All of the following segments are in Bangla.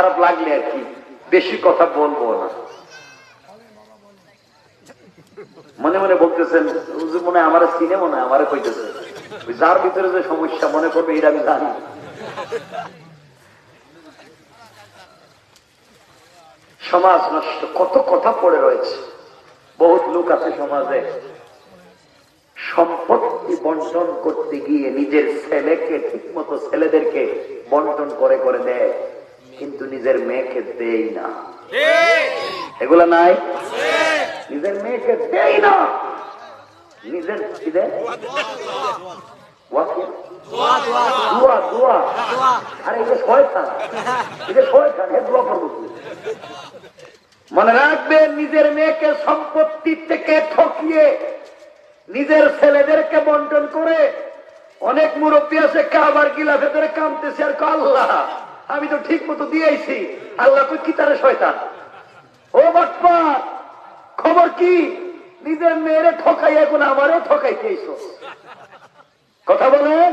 খারাপ লাগলে আর কি, বেশি কথা বলব না। মনে মনে বলতেছেন মনে আমার সিনে মনে আমার কইতেছে। যার ভিতরে যে সমস্যা মনে করবে এটা আমি জানি। সমাজ নষ্ট, কত কথা পড়ে রয়েছে। বহুত লোক আছে সমাজে। সম্পত্তি বন্টন করতে গিয়ে নিজের ছেলেকে ঠিক মতো ছেলেদেরকে বন্টন করে করে দেয়। কিন্তু নিজের মেয়েকে দেই না। এগুলা নাই? নিজের মেয়েকে দেই না। নিজের? মনে রাখবেন নিজের মেয়েকে সম্পত্তি থেকে ঠকিয়ে নিজের ছেলেদেরকে বন্টন করে অনেক মুরব্বী আছে কাবার গিলাফে ধরে কামতেছে আর কয়, আল্লাহ। আমি তো ঠিক মতো দিয়ে দিয়েছি। আল্লাহ কই কি তারে শয়তান? ও বাটপা খবর কি? নিজের মেয়েরে ঠকাই এখন আমারও ঠকাইতে এসো কথা বলেন?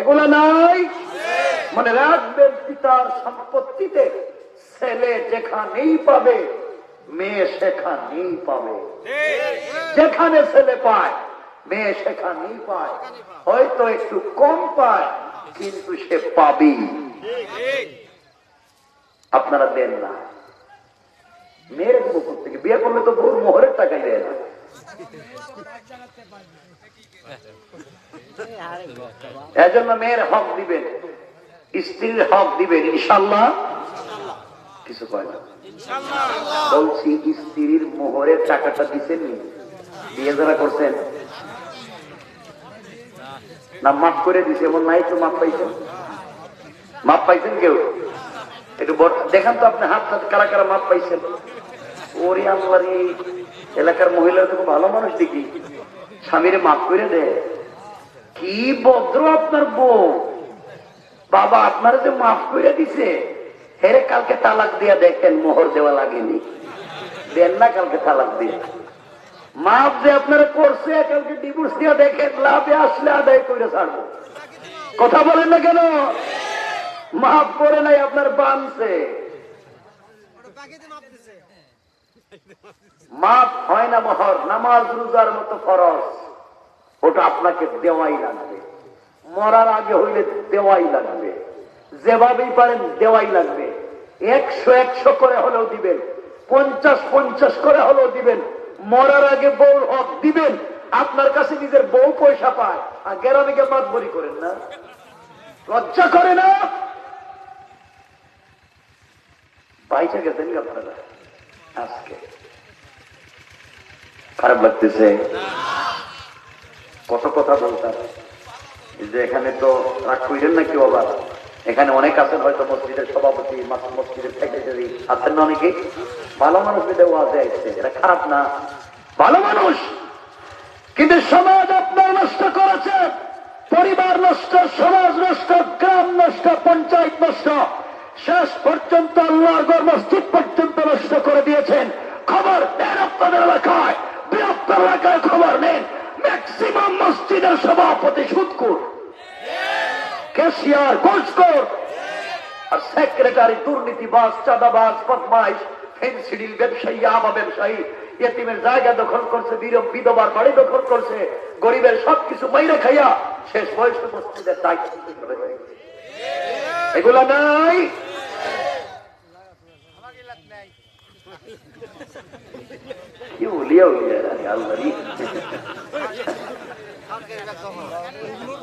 এগুলা নাই? মনে রাখবেন পিতার সম্পত্তিতে ছেলে যেখানেই পাবে, মেয়ে সেখানেই পাবে। যেখানে ছেলে পায়, মেয়ে সেখানেই পায়। হয়তো একটু কম পায় কিন্তু সে পাবি। আপনারা দেন না। মেয়ের দেবো থেকে? বিয়ে করলে তো বহু মোহরের টাকাই দেয় না। এজন্য মেয়ের হক দিবেন স্ত্রীর হক দিবেন ইনশাল্লাহ কিছু কয় না। বলছি স্ত্রীর মোহরের টাকাটা দিচ্ছেন বিয়ে যারা করছেন না, মাফ করে দিছে, এমন নাই তো মাফ পাইছেন। মাফ পাইছেন কেউ? একটু দেখান তো আপনি হাত হাত কারা কারা মাপ পাইছেন। ওরে আল্লাহ রে, এলাকার মহিলারা তো ভালো মানুষ দেখি। স্বামীরে মাফ করে দেয় কি ভদ্র আপনার বউ। বাবা, আপনার যে মাফ করে দিছে। হেরে কালকে তালাক দিয়া দেখেন, মোহর দেওয়া লাগেনি। দেন না কালকে তালাক দিয়ে। মাফ যে আপনারা করছে, কালকে ডিভোর্স দিয়া দেখেন, লাভে আসলে আদায় করে ছাড়বো। কথা বলেন না কেন? মাফ করে নাই আপনার বানছে। মাফ হয় না মহর, নামাজ, রোজার মতো ফরজ। ওটা আপনাকে দেওয়াই লাগবে। মরার আগে হইলে দেওয়াই লাগবে। যেভাবেই পারেন দেওয়াই লাগবে। একশো একশো করে হলেও দিবেন। পঞ্চাশ পঞ্চাশ করে হলেও দিবেন। মরার আগে বউ হক দিবেন, আপনার কাছে নিজের বউ পয়সা পায়। আর গ্রামে গিয়ে মাতবরি করেন না। লজ্জা করে না? বাইচা গেছেন আপনারা? আজকে। খারাপ লাগতেছে। কত কথা বলতাম। যে এখানে তো রাগ কইলেন না কেউ আবার এখানে অনেক আছেন হয়তো মসজিদের সভাপতি মাস- মসজিদের সেক্রেটারি আছেন না অনেকে। ভালো মানুষ বিদেও ওয়াজে এটা খারাপ না। ভালো মানুষ! কিন্তু সমাজ আপনার নষ্ট করেছে। পরিবার নষ্ট, সমাজ নষ্ট, গ্রাম নষ্ট, পঞ্চায়েত নষ্ট। শেষ পর্যন্ত আল্লাহর ঘর মসজিদ পর্যন্ত নষ্ট করে দিয়েছেন। খবর নেন এলাকায়। বৃহত্তর এলাকায় খবর নেন। ম্যাক্সিমাম মসজিদের সভাপতি সুদকুর ক্যাশিয়ার ঘুষখোর আর সেক্রেটারি দুর্নীতিবাজ চাঁদাবাজ, বদমাইশ, ফেন্সিডিল ব্যবসায়ী, আবা ব্যবসায়ী, এতিমের জায়গা দখল করছে বীর- বিধবার বাড়ি দখল করছে, গরিবের সবকিছু মাইরে খাইয়া শেষ বয়সে মসজিদের দায়িত্ব এগুলা নাই।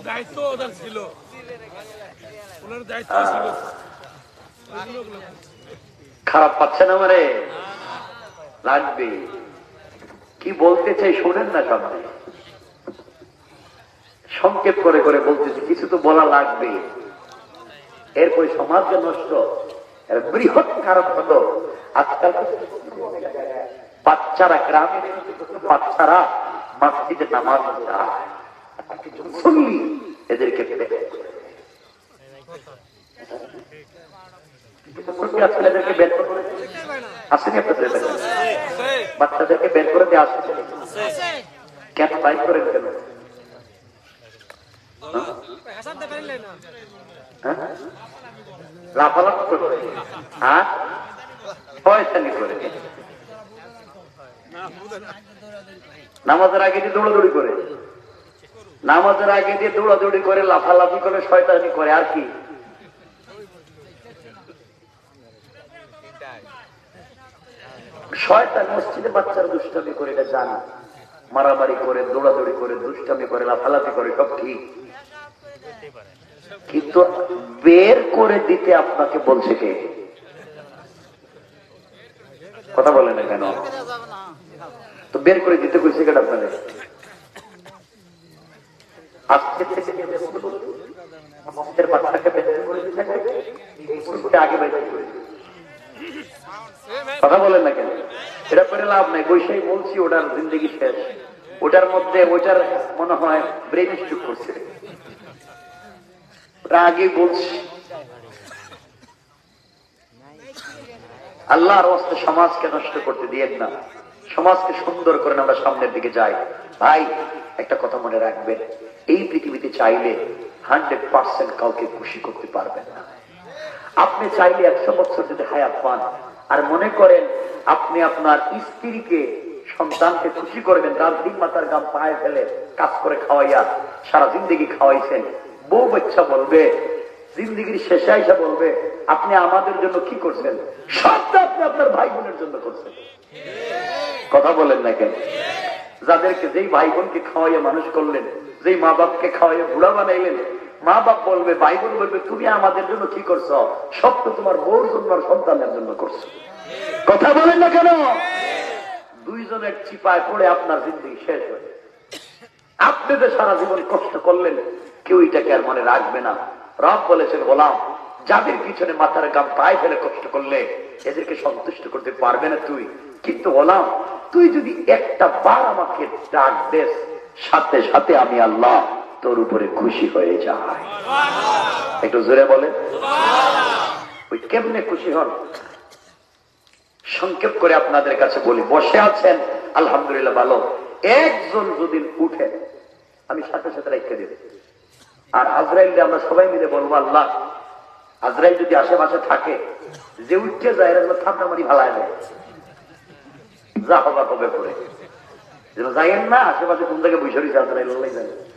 দায়িত্ব ছিল। খারাপ পাচ্ছেন আমারে? লাগবে। কি বলতে চাই শোনেন না সামনে সংক্ষেপ করে করে বলতেছি, কিছু তো বলা লাগবে। এরপরে সমাজ নষ্ট বৃহৎ কারণ হলো, আজকাল বাচ্চারা গ্রামে বাচ্চারা মসজিদে নামাজ এদেরকে করে বাচ্চাদেরকে বের করে দিয়ে কেন বাইক করেন কেন? হ্যাঁ? হ্যাঁ? লাফালাফ করে হ্যাঁ? পয়সানি করে। নামাজের আগে দিয়ে দৌড়াদৌড়ি করে। নামাজের আগে দিয়ে দৌড়াদৌড়ি করে, লাফালাফি করে, শয়তানি করে, আর কি? শয়তান মসজিদে বাচ্চারা দুষ্টামি করে এটা জানা। মারামারি করে, দৌড়াদৌড়ি করে, দুষ্টামি করে, লাফালাফি করে, সব ঠিক। কিন্তু বের করে দিতে আপনাকে বলছে কে? কথা বলে না কেন? তো বের করে দিতে কইছে কেন আপনাদের আজকে থেকে বাচ্চাকে বের করে দিতে আগে বের করে। কথা বলেন না কেন? এটা করে লাভ নাই। বৈশাই বলছি, ওটার জিন্দগি শেষ। ওটার মধ্যে, ওটার মনে হয় ব্রেন স্ট্রোক করছে। আগে বলছি। আল্লাহর অস্তে সমাজকে নষ্ট করতে দিয়েন না। সমাজকে সুন্দর করে আমরা সামনের দিকে যাই। ভাই, একটা কথা মনে রাখবেন। এই পৃথিবীতে চাইলে হান্ড্রেড পার্সেন্ট কাউকে খুশি করতে পারবেন না। আপনি চাইলে একশো বছর যদি হায়াত পান, আর মনে করেন আপনি আপনার স্ত্রীকে, সন্তানকে খুশি করবেন দিন মাতার গাম পায়ে ফেলে কাজ করে খাওয়াইয়া সারা জিন্দগি খাওয়াইছেন, বউ বাচ্চা বলবে, জিন্দগির শেষে আইসা বলবে, আপনি আমাদের জন্য কি করছেন? সবটা আপনি আপনার ভাই বোনের জন্য করছেন। কথা বলেন না কেন? যাদেরকে যেই ভাই বোনকে খাওয়াইয়া মানুষ করলেন, যেই মা বাপকে খাওয়াইয়া বুড়া বানাইলেন মা বাপ বলবে ভাই বোন বলবে, তুমি আমাদের জন্য কি করছ? সব তো তোমার বউর জন্য সন্তানের জন্য করছ। কথা বলেন না কেন? দুইজনের চিপায় পড়ে আপনার জিন্দগি শেষ হয়ে আপনি তো সারা জীবন কষ্ট করলেন, কেউ এটাকে আর মনে রাখবে না। রব বলেছেন, গোলাম, যাদের পিছনে মাথার গাম পায়ে ফেলে কষ্ট করলে, এদেরকে সন্তুষ্ট করতে পারবে না তুই। কিন্তু গোলাম, তুই যদি একটা বার আমাকে ডাক দেস, সাথে সাথে আমি আল্লাহ তোর উপরে খুশি হয়ে যাই একটু জোরে বলে ওই কেমনে খুশি হন? সংক্ষেপ করে আপনাদের কাছে বলি, বসে আছেন, আলহামদুলিল্লাহ ভালো। একজন যদি উঠে, আমি সাথে সাথে রেখে দেব। আর আজরাইল আমরা সবাই মিলে বলব, আল্লাহ, আজরাইল যদি আশেপাশে থাকে, যে উঠে যায়, এরা ঠান্ডা মারি ভালায় দেয়। যা হবার হবে করে। যেন যাইয়েন না, আশেপাশে কোন জায়গায় বৈশা আজরাইল আল্লাহ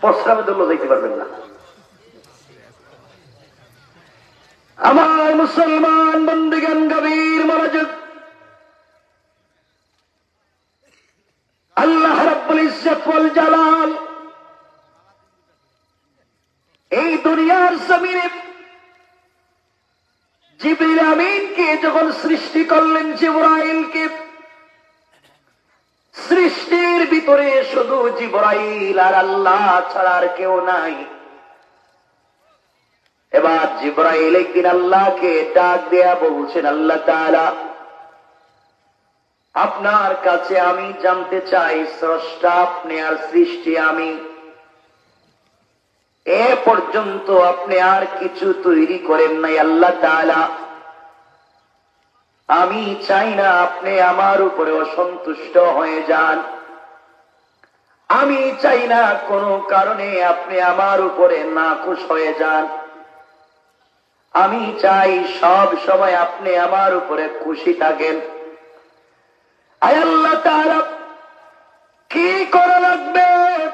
জানে প্রস্রাবে দল যাইতে পারবেন না। আমার মুসলমান বন্দিগান গভীর মনোযোগ। আল্লাহ রাব্বুল জালাল এই দুনিয়ার জমিনে জিবরিল আমিনকে যখন সৃষ্টি করলেন, জিবরাইলকে ভিতরে শুধু জিবরাইল আর আল্লাহ ছাড়া আর কেউ নাই। এবার জিব্রাইল একদিন আল্লাহকে ডাক দেয়া বলছেন, আল্লাহ তাআলা, আপনার কাছে আমি জানতে চাই, স্রষ্টা আপনি আর সৃষ্টি আমি। এ পর্যন্ত আপনি আর কিছু তৈরি করেন নাই, আল্লাহ তাআলা। আমি চাই না আপনি আমার উপরে অসন্তুষ্ট হয়ে যান। আমি চাই না কোনো কারণে আপনি আমার উপরে নাখুশ হয়ে যান। আমি চাই সব সময় আপনি আমার উপরে খুশি থাকেন। কি করা লাগবে?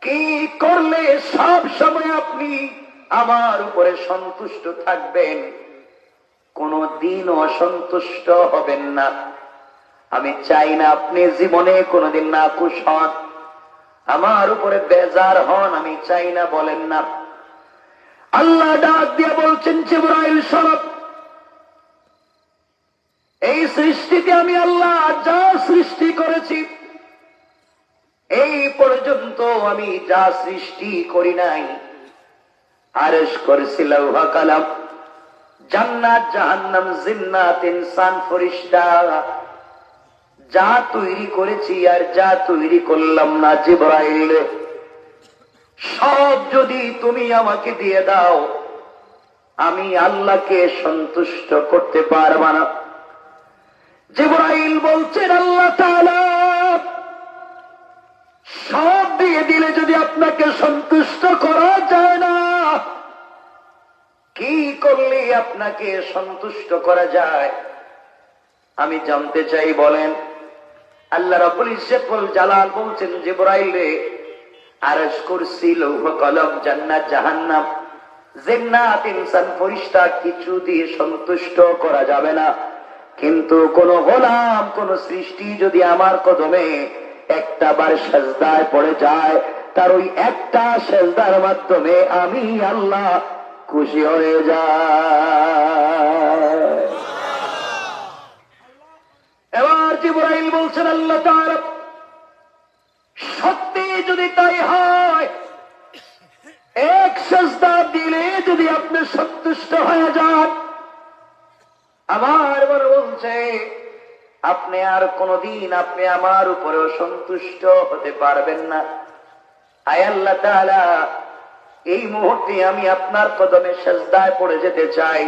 কি করলে সব সময় আপনি আমার উপরে সন্তুষ্ট থাকবেন? কোন দিন অসন্তুষ্ট হবেন না। আমি চাই না আপনি জীবনে কোনোদিন না খুশ হন। আমার উপরে বেজার হন, আমি চাই না বলেন না। আল্লাহ ডাক দিয়ে বলছেন, জিব্রাইল সরব এই সৃষ্টিতে আমি আল্লাহ যা সৃষ্টি করেছি, এই পর্যন্ত আমি যা সৃষ্টি করি নাই। আরেস করেছি লৌহা কালাম জান্নাত, জাহান্নাম, জিন্নাত, ইনসান, ফরিস্তা। যা তৈরি করেছি আর যা তৈরি করলাম না জিব্রাইল, সব যদি তুমি আমাকে দিয়ে দাও, আমি আল্লাহকে সন্তুষ্ট করতে পারব না। জিব্রাইল বলছেন আল্লাহ সব দিয়ে দিলে যদি আপনাকে সন্তুষ্ট করা যায় না, কি করলে আপনাকে সন্তুষ্ট করা যায়? আমি জানতে চাই, বলেন। আল্লাহ রাব্বুল ইজ্জতুল জালাল বলছেন, জিবরাইল রে আরশ কুরসি, লৌহ কলম, জান্নাত, জাহান্নাম, জিন্নাত, ইনসান, ফেরেশতা কিছু দিয়ে সন্তুষ্ট করা যাবে না। কিন্তু কোন গোলাম, কোন সৃষ্টি যদি আমার কদমে একটা বার সেজদায় পড়ে যায়, তার ওই একটা সেজদার মাধ্যমে আমি আল্লাহ খুশি হয়ে যায় এবার জিবরাইল বলছেন, আল্লাহ তাআলা, সত্যি যদি তাই হয়, এক সস্তা দিলে যদি আপনি সন্তুষ্ট হয়ে যান, আমার মনে বলছে আপনি আর কোনদিন আপনি আমার উপরেও সন্তুষ্ট হতে পারবেন না। আয় আল্লাহ তাআলা, এই মুহূর্তে আমি আপনার কদমে সেজদায় পড়ে যেতে চাই।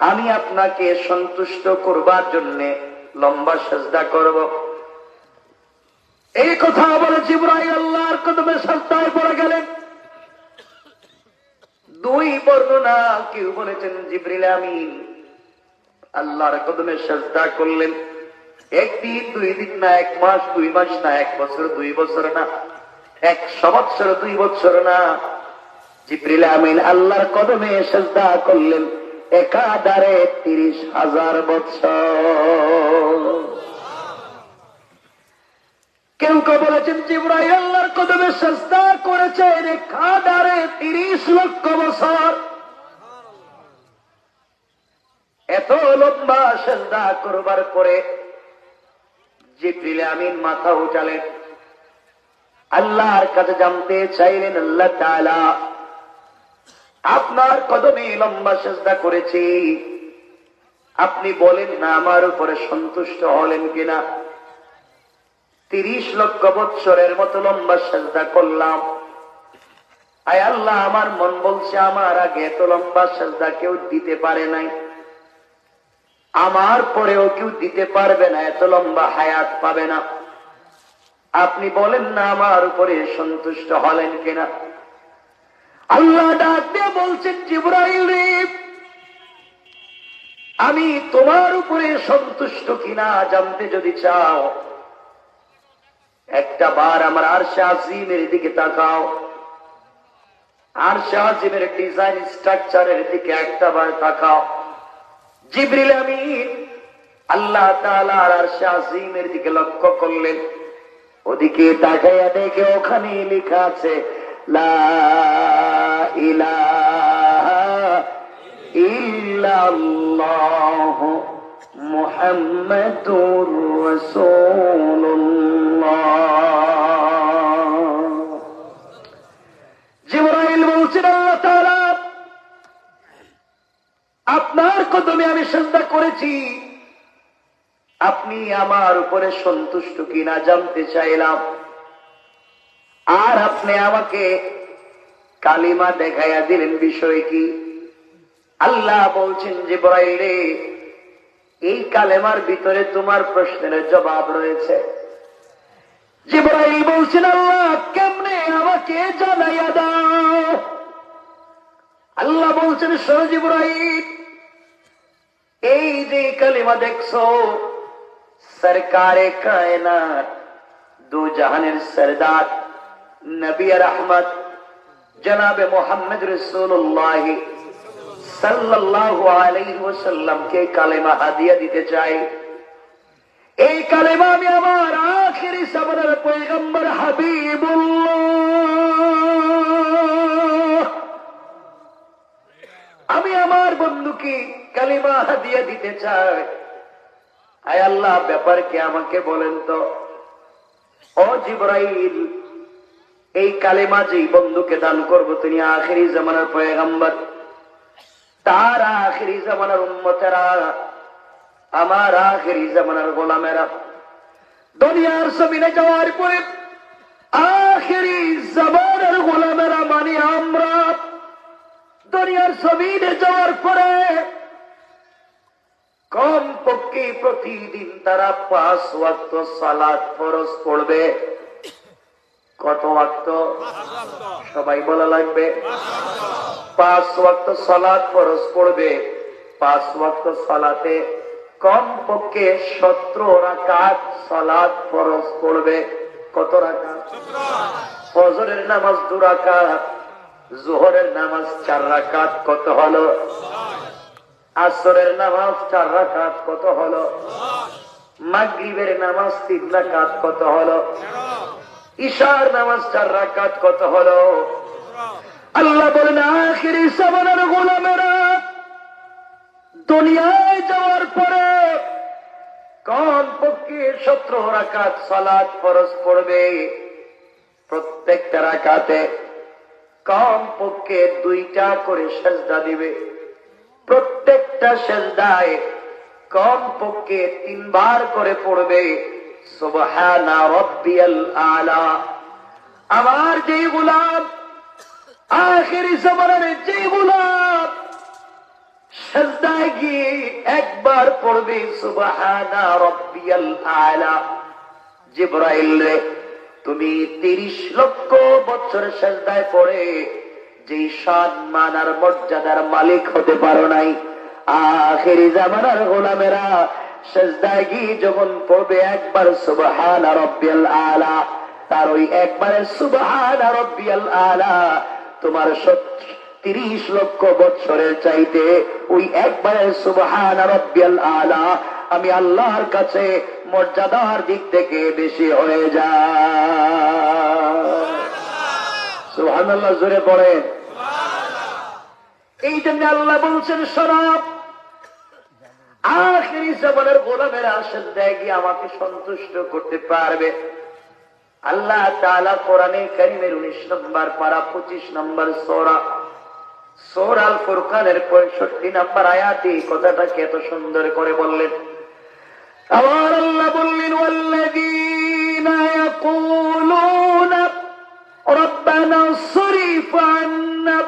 আমি আপনাকে সন্তুষ্ট করবার জন্য লম্বা সেজদা করব। এই কথা বলে জিব্রাইল আল্লাহর কদমে সেজদায় পড়ে গেলেন। দুই বর্ণনা কেউ বলেছেন জিব্রিল আমিন। আল্লাহর কদমে সেজদা করলেন। একদিন, দুই দিন না, এক মাস, দুই মাস না, এক বছর, দুই বছর না এক বৎসর দুই বছর না জিব্রিল আমিন আল্লাহর কদমে সেজদা করলেন। একাধারে তিরিশ হাজার বছর। কেউ কেউ বলেছেন জিব্রাইল আল্লাহর কদমে সেজদা করেছেন, একাধারে তিরিশ লক্ষ বছর। এত লম্বা সেজদা করবার পরে জিব্রিল আমিন মাথা উঠালেন। আল্লাহর কাছে জানতে চাইলেন, আল্লাহ আপনার কদমে লম্বা সেজদা করেছি। আপনি বলেন না, আমার উপরে সন্তুষ্ট হলেন কিনা? তিরিশ লক্ষ বৎসরের মতো লম্বা সেজদা করলাম। আয় আল্লাহ, আমার মন বলছে আমার আগে এত লম্বা সেজদা কেউ দিতে পারে নাই। আমার পরেও কেউ দিতে পারবে না, এত লম্বা হায়াত পাবে না। আপনি বলেন না, আমার উপরে সন্তুষ্ট হলেন কিনা? আল্লাহ ডাক দিয়ে বলছেন, জিব্রাইল রে, আমি তোমার উপরে সন্তুষ্ট কিনা জানতে যদি চাও, একটা বার আমার আর আজিমের দিকে তাকাও। আর আজিমের ডিজাইন স্ট্রাকচারের দিকে একটা বার তাকাও। জিবরিল আমিন আল্লাহ তাআলা আর আজিমের দিকে লক্ষ্য করলেন। ওদিকে তাকাইয়া দেখে ওখানে লেখা আছে, লা আপনার কদমে আমি শ্রদ্ধা করেছি। আপনি আমার উপরে সন্তুষ্ট কিনা জানতে চাইলাম। আর আপনি আমাকে কালিমা দেখাইয়া দিলেন বিষয় কি? আল্লাহ বলছেন যে বরাইলে এই কালেমার ভিতরে তোমার প্রশ্নের জবাব রয়েছে। জিব্রাইল বলছেন, আল্লাহ, কেমনে আমাকে জানাইয়া দাও? আল্লাহ বলছেন সরজিব্রাহিম এই যে কালিমা দেখছ, সরকারে কায়নাত, দু জাহানের সরদার, নবী রহমত জনাবে মোহাম্মদ রসুল্লাহ সাল্লাল্লাহু আলাইহি ওয়াসাল্লামকে কালেমা হাদিয়া দিতে চাই। এই কালেমা আমি আমার আখেরি সাবরের পয়গম্বর হাবিবুল্লাহ। আমি আমার বন্ধুকে কালিমা হাদিয়া দিতে চাই। আয় আল্লাহ, ব্যাপারকে আমাকে বলেন তো। ও জিব্রাইল এই কালেমা যেই বন্ধুকে দান করব, তিনি আখেরি জামানার পয়গম্বর। তার আখেরি জামানার উম্মতেরা, আমার আখেরি জামানার গোলামেরা। দুনিয়ার জমিনে যাওয়ার পরে আখেরি জামানের গোলামেরা মানে আমরা। দুনিয়ার জমিনে যাওয়ার পরে কম পক্ষে প্রতিদিন তারা পাঁচ ওয়াক্ত সালাদ ফরজ পড়বে। কত ওয়াক্ত? সবাই বলা লাগবে। পাঁচ ওয়াক্ত সলাৎ ফরজ পড়বে। পাঁচ ওয়াক্ত সলাতে কম পক্ষে সতেরো রাকাত সলাৎ ফরজ পড়বে। কত রাকাত? ফজরের নামাজ দু রাকাত, জোহরের নামাজ চার রাকাত, কত হলো? আসরের নামাজ চার রাকাত, কত হলো? মাগরিবের নামাজ তিন রাকাত, কত হলো? ঈশার নামাজ চার রাকাত কত হলো? আল্লাহ বলেন, আখিরি সামানের গোলামেরা, দুনিয়ায় যাওয়ার পরে কম পক্ষে সতেরো রাকাত সালাদ ফরজ পড়বে। প্রত্যেকটা রাকাতে কম পক্ষে দুইটা করে সেজদা দিবে। প্রত্যেকটা সেজদায় কম পক্ষে তিনবার করে পড়বে। আমার যেই গুলাম আখেরি জমানের যেই গুলাম সেজদায় গিয়ে একবার পড়বে সুবহানা রব্বিয়াল আলা। জিব্রাইল রে, তুমি তিরিশ লক্ষ বছর সেজদায় পড়ে, যেই সম্মান আর মর্যাদার মালিক হতে পারো নাই। আখেরি জামানার গোলামেরা সেজদায় গিয়ে যখন পড়বে একবার সুবহান রব্বিয়াল আলা তার ওই একবারে সুবহান রব্বিয়াল আলা তোমার তিরিশ লক্ষ বছরের চাইতে ওই একবারে সুবহান রব্বিয়াল আলা আমি আল্লাহর কাছে মর্যাদার দিক থেকে বেশি হয়ে যায় সুবহান আল্লাহ জোরে পড়েন। এই জন্য আল্লাহ বলছেন সরব আখেরি জমানের গোলামের আশেষ দেয় গিয়ে আমাকে সন্তুষ্ট করতে পারবে আল্লাহ তাআলা কোরআনে কারিমের উনিশ নম্বর পারা পঁচিশ নম্বর সোরা সোরাল ফুরকানের পঁয়ষট্টি নম্বর আয়াতে এই কথাটাকে এত সুন্দর করে বললেন আমার আল্লাহ বললেন والذين يقولون ربنا صرف عنا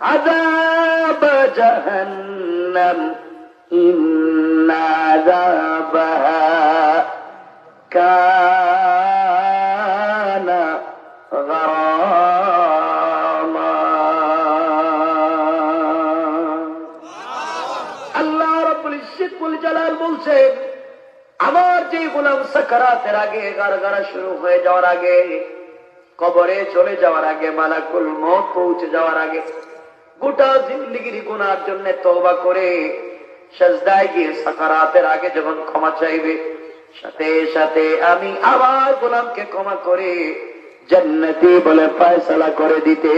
عذاب جهنم إن عذابها كان غراما আল্লাহ রব্বুল ইজ্জতুল জালাল বলছেন আমার যে গোলাম সাকারাতের আগে গারগারা শুরু হয়ে যাওয়ার আগে কবরে চলে যাওয়ার আগে মালাকুল মত পৌঁছে যাওয়ার আগে গোটা জিন্দগির গুনার জন্য তওবা করে সাজদায় গিয়ে সাকারাতের আগে যখন ক্ষমা চাইবে, সাথে সাথে আমি আবার গোলামকে ক্ষমা করে জান্নাতি বলে ফয়সালা করে দিতে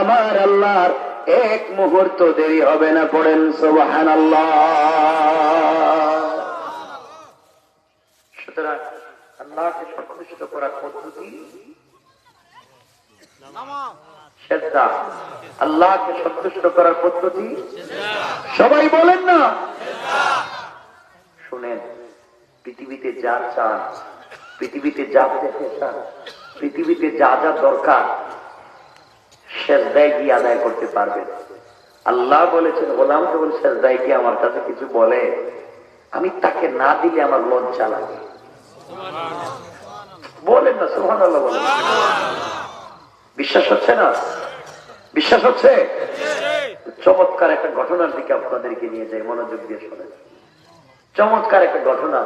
আমার আল্লাহর এক মুহূর্ত দেরি হবে না, পড়েন সোবাহান সুতরাং আল্লাহকে সন্তুষ্ট করার পদ্ধতি সেজদা আল্লাহকে সন্তুষ্ট করার পদ্ধতি? সবাই বলেন না। শুনেন, পৃথিবীতে যা চান, পৃথিবীতে যা দেখে চান, পৃথিবীতে যা যা দরকার সেজদায় গিয়ে আদায় করতে পারবেন। আল্লাহ বলেছেন, গোলাম যখন সেজদায় গিয়ে আমার কাছে কিছু বলে, আমি তাকে না দিলে আমার লজ্জা লাগে। বলেন না সুহান আল্লাহ বলেন। বিশ্বাস হচ্ছে না? বিশ্বাস হচ্ছে? চমৎকার একটা ঘটনার দিকে আপনাদেরকে নিয়ে যাই, মনোযোগ দিয়ে শোনেন চমৎকার একটা ঘটনা।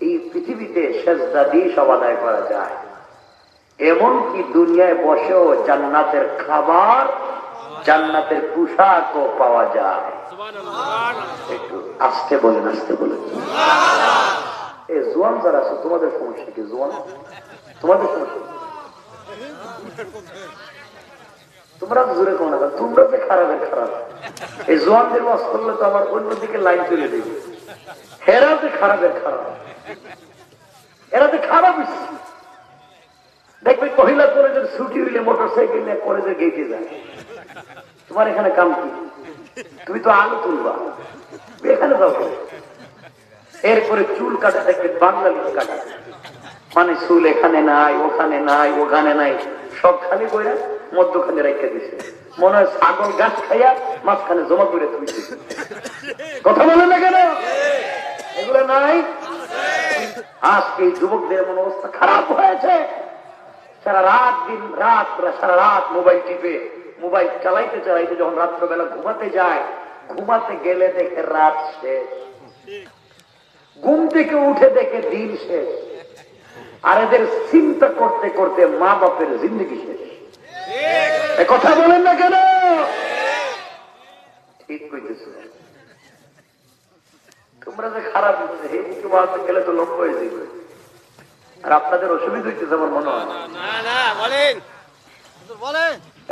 এই পৃথিবীতে সেজদা দিয়ে সব আদায় করা যায়। এমনকি দুনিয়ায় বসেও জান্নাতের খাবার, জান্নাতের পোশাকও পাওয়া যায়। একটু আসতে বলেন আসতে বলেন। এই জোয়ান যারা আছে, তোমাদের সমস্যা কি? জোয়ান? তোমাদের সমস্যা কি? তোমরা তোমরা যে খারাপের খারাপ। এই জোয়ানদের ওয়াজ করলে তো অন্যদিকে লাইন চলে হেরা যে খারাপের খারাপ। এরা তো খারাপ। দেখবে ছুটি হইলে গেটে যায়। তোমার এখানে কাম কি? তুমি তো আলু তুলবা। এখানে যাও এরপরে চুল কাটা দেখবে বাংলাদেশ কাটা। মানে চুল এখানে নাই, ওখানে নাই ওখানে নাই। সব খালি করে মধ্যখানে রেখে দিছে। মনে হয় ছাগল গাছ খাইয়া মাঝখানে জমা করে তুলছে কথা বলে না কেন? এগুলো নাই? আজকে যুবকদের এমন অবস্থা খারাপ হয়েছে। সারা রাত দিন, রাত সারা রাত মোবাইল টিপে, মোবাইল চালাইতে চালাইতে যখন রাত্রবেলা ঘুমাতে যায়, ঘুমাতে গেলে দেখে রাত শেষ। ঘুম থেকে উঠে দেখে দিন শেষ। আর এদের চিন্তা করতে করতে মা বাপের জিন্দগি শেষ। কথা বলেন না কেন? ঠিক কইতেছ। তোমরা যে খারাপ এই বাড়তে গেলে তো লক্ষ্য হয়ে যাবে আর আপনাদের অসুবিধা হইতেছে আমার মনে হয়। না, বলেন। বলেন।